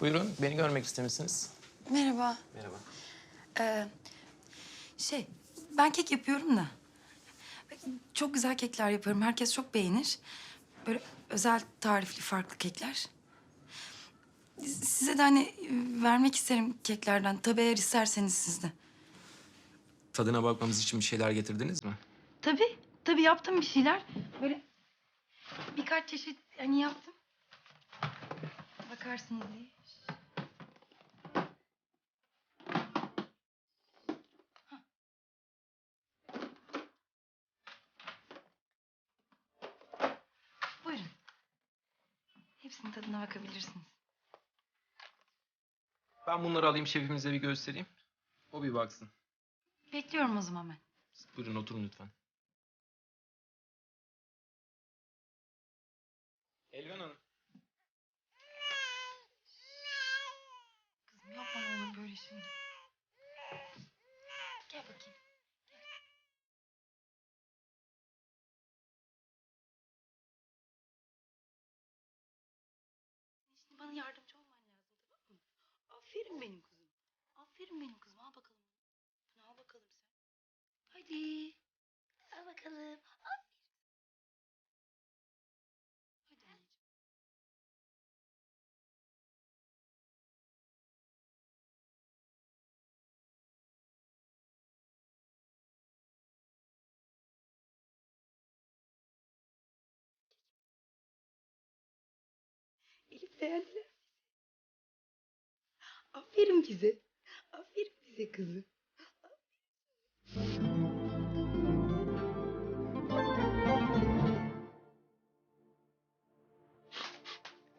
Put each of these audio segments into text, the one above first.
Buyurun, beni görmek istemişsiniz. Merhaba. Merhaba. Ee, şey, ben kek yapıyorum da. Çok güzel kekler yapıyorum. Herkes çok beğenir. Böyle özel tarifli farklı kekler. Size de hani e, vermek isterim keklerden. Tabii eğer isterseniz siz de. Tadına bakmamız için bir şeyler getirdiniz mi? Tabii, tabii yaptım bir şeyler. Böyle birkaç çeşit hani yaptım. Bakarsınız diye. Hah. Buyurun. Hepsinin tadına bakabilirsiniz. Ben bunları alayım şefimize bir göstereyim. O bir baksın. Bekliyorum o zaman ben. Buyurun oturun lütfen. Elvan Hanım. Kızım yapma ne olur böyle şimdi. Gel bakayım. Şimdi bana yardımcı olman lazım tamam mı? Aferin benim kızım. Aferin benim kızım. Al bakalım. Bunu al bakalım sen. Hadi. Al bakalım. Aferin. Hadi anneciğim. Elif beğendiler. Aferin bize. Aferin bize kızım.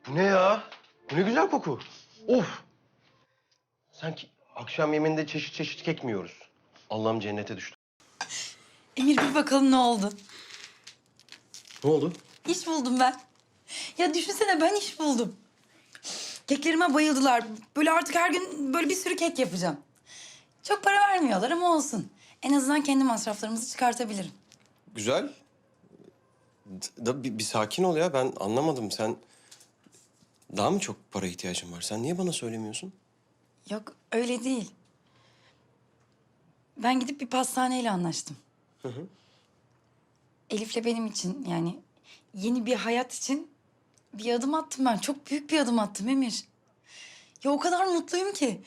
Bu ne ya? Bu ne güzel koku. Of. Sanki akşam yemeğinde çeşit çeşit kek mi yiyoruz? Allah'ım cennete düştü. Emir bir bakalım ne oldu. Ne oldu? İş buldum ben. Ya düşünsene ben iş buldum. Keklerime bayıldılar. Böyle artık her gün böyle bir sürü kek yapacağım. Çok para vermiyorlar ama olsun. En azından kendi masraflarımızı çıkartabilirim. Güzel. Da bir, bir sakin ol ya. Ben anlamadım. Sen daha mı çok para ihtiyacın var? Sen niye bana söylemiyorsun? Yok öyle değil. Ben gidip bir pastaneyle anlaştım. Elif'le benim için yani yeni bir hayat için bir adım attım ben. Çok büyük bir adım attım Emir. Ya o kadar mutluyum ki.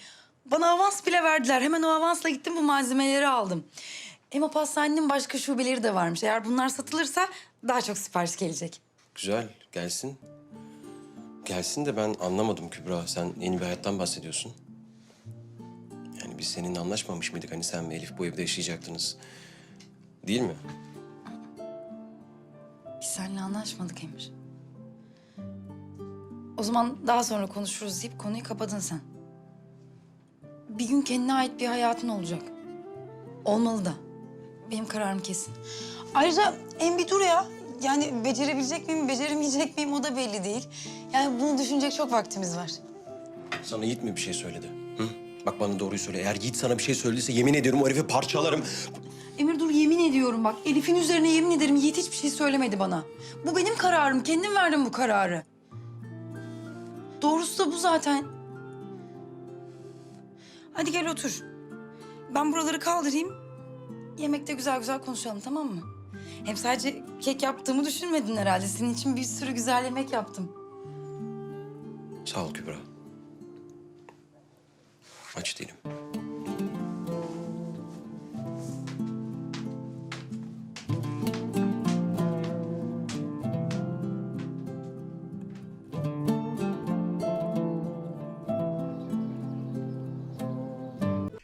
Bana avans bile verdiler. Hemen o avansla gittim bu malzemeleri aldım. Hem o pastanenin başka şubeleri de varmış. Eğer bunlar satılırsa daha çok sipariş gelecek. Güzel. Gelsin. Gelsin de ben anlamadım Kübra. Sen yeni bir hayattan bahsediyorsun. Yani biz seninle anlaşmamış mıydık? Hani sen ve Elif bu evde yaşayacaktınız. Değil mi? Biz seninle anlaşmadık Emir. O zaman daha sonra konuşuruz deyip konuyu kapadın sen. Bir gün kendine ait bir hayatın olacak. Olmalı da. Benim kararım kesin. Ayrıca en bir dur ya. Yani becerebilecek miyim, beceremeyecek miyim o da belli değil. Yani bunu düşünecek çok vaktimiz var. Sana Yiğit mi bir şey söyledi? Hı? Bak bana doğruyu söyle. Eğer Yiğit sana bir şey söylediyse yemin ediyorum o herifi parçalarım. Emir dur yemin ediyorum bak. Elif'in üzerine yemin ederim Yiğit hiçbir şey söylemedi bana. Bu benim kararım. Kendim verdim bu kararı. Doğrusu da bu zaten. Hadi gel otur. Ben buraları kaldırayım. Yemekte güzel güzel konuşalım tamam mı? Hem sadece kek yaptığımı düşünmedin herhalde. Senin için bir sürü güzel yemek yaptım. Sağ ol Kübra. Aç değilim.